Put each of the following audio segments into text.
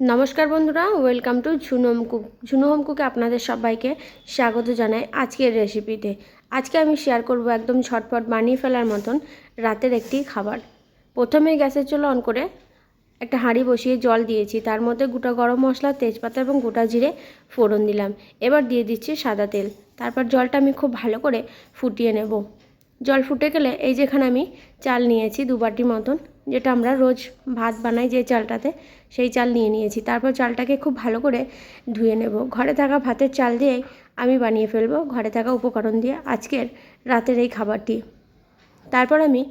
নমস্কার বন্ধুরা welcome to Jhunum cook Jhuno home কুকে আপনাদের সবাইকে স্বাগত জানাই আজকের রেসিপিতে আজকে আমি শেয়ার করব একদম ঝটপট বানিয়ে ফেলার মতন রাতের একটি খাবার। প্রথমে গ্যাসের চুলো অন করে একটা হাঁড়ি বসিয়ে জল দিয়েছি। তার মধ্যে গোটা গরম মশলা, তেজপাতা এবং গোটা জিরে ফোড়ন দিলাম। এবার দিয়ে দিচ্ছি সাদা তেল। তারপর জলটা আমি খুব ভালো করে ফুটিয়ে নেব। জল ফুটে গেলে এই যেখানে আমি চাল নিয়েছি দু বাটি মতন যেটা আমরা রোজ ভাত বানাই যে চালটাতে, সেই চাল নিয়ে নিয়েছি। তারপর চালটাকে খুব ভালো করে ধুয়ে নেব। ঘরে থাকা ভাতের চাল দিয়েই আমি বানিয়ে ফেলব। ঘরে থাকা উপকরণ দিয়ে আজকের রাতের এই খাবারটি। তারপর আমি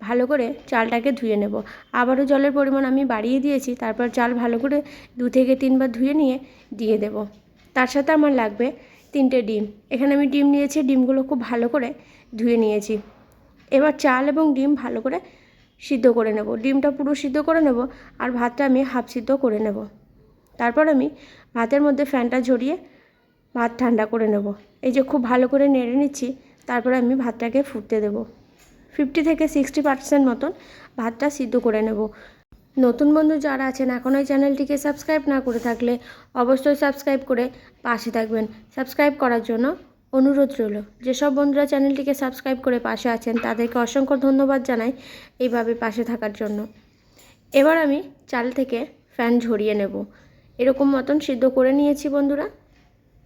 ভালো করে চালটাকে ধুয়ে নেব। আবারও জলের পরিমাণ আমি বাড়িয়ে দিয়েছি। তারপর চাল ভালো করে দু থেকে তিনবার ধুয়ে নিয়ে দিয়ে দেব। তার সাথে আমার লাগবে তিনটে ডিম। এখানে আমি ডিম নিয়েছি। ডিমগুলো খুব ভালো করে ধুয়ে নিয়েছি। এবার চাল এবং ডিম ভালো করে সিদ্ধ করে নেব। ডিমটা পুরো সিদ্ধ করে নেব আর ভাতটা আমি হাফ সিদ্ধ করে নেব। তারপর আমি ভাতের মধ্যে ফ্যানটা ঝরিয়ে ভাত ঠান্ডা করে নেব। এই যে খুব ভালো করে নেড়ে নিচ্ছি, তারপরে আমি ভাতটাকে ফুটতে দেবো। ফিফটি থেকে সিক্সটি পার্সেন্ট মতন ভাতটা সিদ্ধ করে নেব। নতুন বন্ধু যারা আছেন, এখন ওই চ্যানেলটিকে সাবস্ক্রাইব না করে থাকলে অবশ্যই সাবস্ক্রাইব করে পাশে থাকবেন। সাবস্ক্রাইব করার জন্য অনুরোধ রইল। যেসব বন্ধুরা চ্যানেলটিকে সাবস্ক্রাইব করে পাশে আছেন, তাদেরকে অসংখ্য ধন্যবাদ জানাই এইভাবে পাশে থাকার জন্য। এবার আমি চাল থেকে ফ্যান ঝরিয়ে নেব। এরকম মতন সিদ্ধ করে নিয়েছি বন্ধুরা।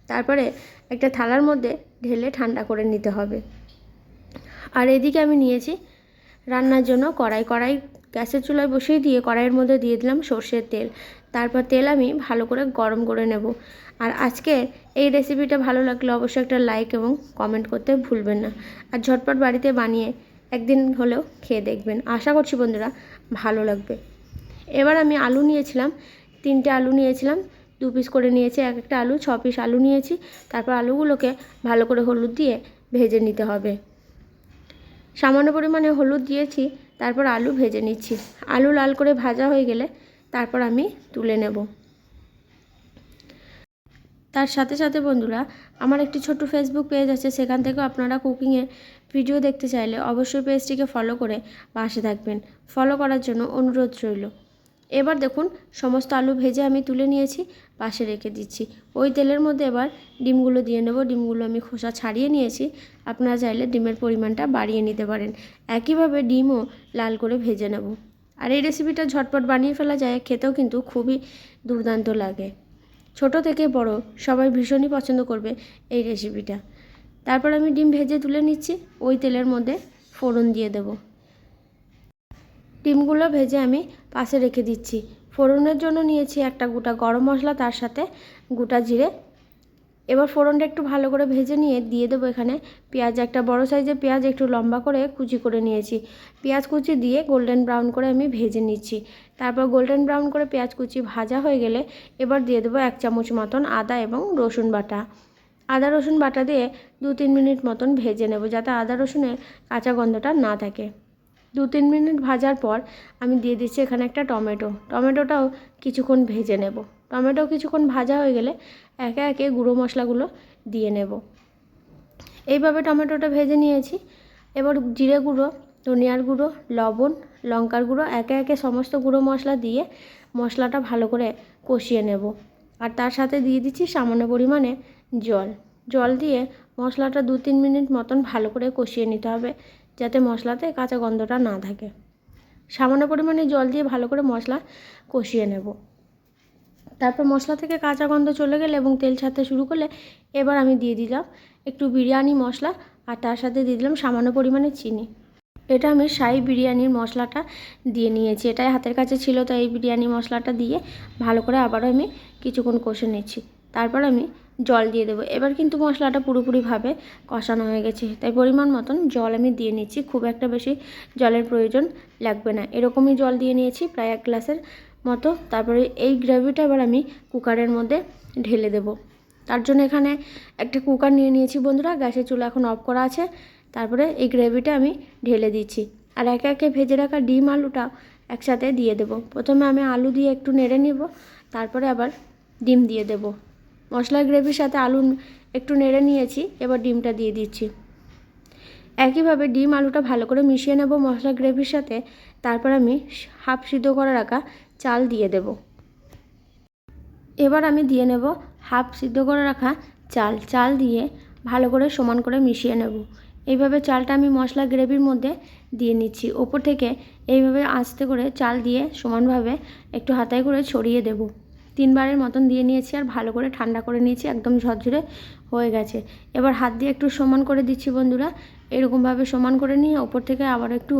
তারপরে একটা থালার মধ্যে ঢেলে ঠান্ডা করে নিতে হবে। আর এদিকে আমি নিয়েছি রান্নার জন্য কড়াই। কড়াই গ্যাসের চুলায় বসিয়ে দিয়ে কড়াইয়ের মধ্যে দিয়ে দিলাম সর্ষের তেল। তারপর তেল আমি ভালো করে গরম করে নেব। আর আজকে এই রেসিপিটা ভালো লাগলে অবশ্যই একটা লাইক এবং কমেন্ট করতে ভুলবেন না। আর ঝটপট বাড়িতে বানিয়ে একদিন হলেও খেয়ে দেখবেন। আশা করছি বন্ধুরা ভালো লাগবে। এবার আমি আলু নিয়েছিলাম, তিনটে আলু নিয়েছিলাম, দু পিস করে নিয়েছি, এক একটা আলু, ছ পিস আলু নিয়েছি। তারপর আলুগুলোকে ভালো করে হলুদ দিয়ে ভেজে নিতে হবে। সামান্য পরিমাণে হলুদ দিয়েছি তারপর আলু ভেজে নিচ্ছি। আলু লাল করে ভাজা হয়ে গেলে তারপর আমি তুলে নেব। তার সাথে সাথে বন্ধুরা, আমার একটি ছোট্ট ফেসবুক পেজ আছে, সেখান থেকেও আপনারা কুকিংয়ের ভিডিও দেখতে চাইলে অবশ্যই পেজটিকে ফলো করে পাশে থাকবেন। ফলো করার জন্য অনুরোধ রইল। এবার দেখুন, সমস্ত আলু ভেজে আমি তুলে নিয়েছি, পাশে রেখে দিচ্ছি। ওই তেলের মধ্যে এবার ডিমগুলো দিয়ে নেব। ডিমগুলো আমি খোসা ছাড়িয়ে নিয়েছি। আপনারা চাইলে ডিমের পরিমাণটা বাড়িয়ে নিতে পারেন। একইভাবে ডিমও লাল করে ভেজে নেব। আর এই রেসিপিটা ঝটপট বানিয়ে ফেলা যায়, খেতেও কিন্তু খুবই দুর্দান্ত লাগে। ছোট থেকে বড়, সবাই ভীষণই পছন্দ করবে এই রেসিপিটা তারপর আমি ডিম ভেজে তুলে নিচ্ছি। ওই তেলের মধ্যে ফোড়ন দিয়ে দেবো। ডিমগুলো ভেজে আমি পাশে রেখে দিচ্ছি। ফোড়নের জন্য নিয়েছি একটা গোটা গরম মশলা, তার সাথে গোটা জিরে। এবার ফোড়নটা একটু ভালো করে ভেজে নিয়ে দিয়ে দেবো এখানে পেঁয়াজ। একটা বড় সাইজের পেঁয়াজ একটু লম্বা করে কুচি করে নিয়েছি। পেঁয়াজ কুচি দিয়ে গোল্ডেন ব্রাউন করে আমি ভেজে নিচ্ছি। তারপর গোল্ডেন ব্রাউন করে পেঁয়াজ কুচি ভাজা হয়ে গেলে এবার দিয়ে দেবো এক চামচ মতন আদা এবং রসুন বাটা। আদা, রসুন বাটা দিয়ে দু তিন মিনিট মতন ভেজে নেব যাতে আদা, রসুনের কাঁচা গন্ধটা না থাকে। দু তিন মিনিট ভাজার পর আমি দিয়ে দিচ্ছি এখানে একটা টমেটো। টমেটোটাও কিছুক্ষণ ভেজে নেব। টমেটো কিছুক্ষণ ভাজা হয়ে গেলে একে একে গুঁড়ো মশলাগুলো দিয়ে নেব। এইভাবে টমেটোটা ভেজে নিয়েছি। এবার জিরে গুঁড়ো, ধনিয়ার গুঁড়ো, লবণ, লঙ্কার গুঁড়ো, একে একে সমস্ত গুঁড়ো মশলা দিয়ে মশলাটা ভালো করে কষিয়ে নেব। আর তার সাথে দিয়ে দিচ্ছি সামান্য পরিমাণে জল। জল দিয়ে মশলাটা দু তিন মিনিট মতন ভালো করে কষিয়ে নিতে হবে। যাতে মশলাতে কাঁচা গন্ধটা না থাকে। সামান্য পরিমাণে জল দিয়ে ভালো করে মশলা কষিয়ে নেব। তারপর মশলা থেকে কাঁচা গন্ধ চলে গেলে এবং তেল ছাড়তে শুরু করলে এবার আমি দিয়ে দিলাম একটু বিরিয়ানি মশলা আর তার সাথে দিয়ে দিলাম সামান্য পরিমাণে চিনি। এটা আমি সাই বিরিয়ানির মশলাটা দিয়ে নিয়েছি। এটাই হাতের কাছে ছিল তো এই বিরিয়ানি মশলাটা দিয়ে ভালো করে আবারও আমি কিছুক্ষণ কষে নিচ্ছি। তারপর আমি জল দিয়ে দেবো। এবার কিন্তু মশলাটা পুরোপুরিভাবে কষানো হয়ে গেছে। তাই পরিমাণ মতন জল আমি দিয়ে নিচ্ছি। খুব একটা বেশি জলের প্রয়োজন লাগবে না। এরকমই জল দিয়ে নিয়েছি প্রায় এক গ্লাসের মতো। তারপরে এই গ্রেভিটা এবার আমি কুকারের মধ্যে ঢেলে দেব। তার জন্য এখানে একটা কুকার নিয়ে নিয়েছি বন্ধুরা। গ্যাসের চুলা এখন অফ করা আছে। তারপরে এই গ্রেভিটা আমি ঢেলে দিচ্ছি। আর একে একে ভেজে রাখা ডিম আলুটা একসাথে দিয়ে দেব। প্রথমে আমি আলু দিয়ে একটু নেড়ে নিব। তারপরে আবার ডিম দিয়ে দেব। মশলা গ্রেভির সাথে আলু একটু নেড়ে নিয়েছি, এবার ডিমটা দিয়ে দিচ্ছি। একইভাবে ডিম আলুটা ভালো করে মিশিয়ে নেব মশলা গ্রেভির সাথে, তারপর আমি হাফ সিদ্ধ করে রাখা চাল দিয়ে দেবো। এবার আমি দিয়ে নেব হাফ সিদ্ধ করে রাখা চাল। চাল দিয়ে ভালো করে সমান করে মিশিয়ে নেব। এইভাবে চালটা আমি মশলা গ্রেভির মধ্যে দিয়ে নিচ্ছি। ওপর থেকে এইভাবে আস্তে করে চাল দিয়ে সমানভাবে একটু হাতায় করে ছড়িয়ে দেব। তিনবারের মতন দিয়ে নিয়েছি আর ভালো করে ঠান্ডা করে নিয়েছি, একদম ঝরঝরে হয়ে গেছে। এবার হাত দিয়ে একটু সমান করে দিচ্ছি বন্ধুরা, এরকমভাবে সমান করে নিয়ে ওপর থেকে আবার একটু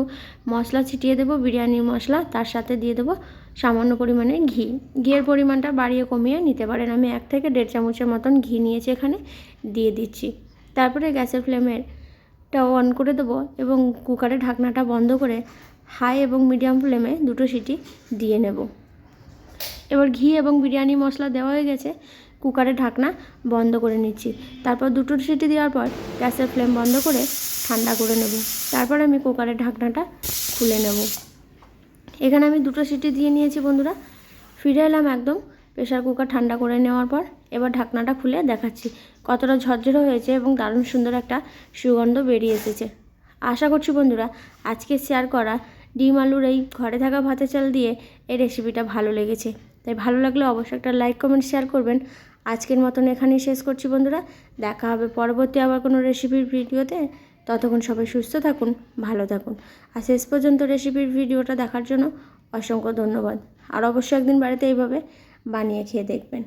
মশলা ছিটিয়ে দেবো বিরিয়ানির মশলা, তার সাথে দিয়ে দেবো সামান্য পরিমাণে ঘি। ঘিয়ের পরিমাণটা বাড়িয়ে কমিয়ে নিতে পারেন, আমি এক থেকে দেড় চামচের মতন ঘি নিয়েছি এখানে, দিয়ে দিচ্ছি। তারপরে গ্যাসের ফ্লেমের টা অন করে দেবো এবং কুকারের ঢাকনাটা বন্ধ করে হাই এবং মিডিয়াম ফ্লেমে দুটো সিটি দিয়ে নেব। এবার ঘি এবং বিরিয়ানি মশলা দেওয়া হয়ে গেছে কুকারের ঢাকনা বন্ধ করে নিচ্ছি। তারপর দুটো সিটি দেওয়ার পর গ্যাসের ফ্লেম বন্ধ করে ঠান্ডা করে নেব। তারপর আমি কুকারের ঢাকনাটা খুলে নেব। এখানে আমি দুটো সিটি দিয়ে নিয়েছি বন্ধুরা। ফিরে এলাম একদম প্রেশার কুকার ঠান্ডা করে নেওয়ার পর এবার ঢাকনাটা খুলে দেখাচ্ছি। কতটা ঝরঝরে হয়েছে এবং দারুণ সুন্দর একটা সুগন্ধ বেরিয়ে এসেছে। আশা করছি বন্ধুরা আজকে শেয়ার করা ডিম আলুর এই ঘরে থাকা ভাতের চাল দিয়ে এই রেসিপিটা ভালো লেগেছে। তাই ভালো লাগলে অবশ্যই একটা লাইক কমেন্ট শেয়ার করবেন। আজকের মতন এখানেই শেষ করছি বন্ধুরা। দেখা হবে পরবর্তী আবার কোনো রেসিপির ভিডিওতে। ততক্ষণ সবাই সুস্থ থাকুন, ভালো থাকুন। আর শেষ পর্যন্ত রেসিপির ভিডিওটা দেখার জন্য অসংখ্য ধন্যবাদ। আর অবশ্যই একদিন বাড়িতে এইভাবে বানিয়ে খেয়ে দেখবেন।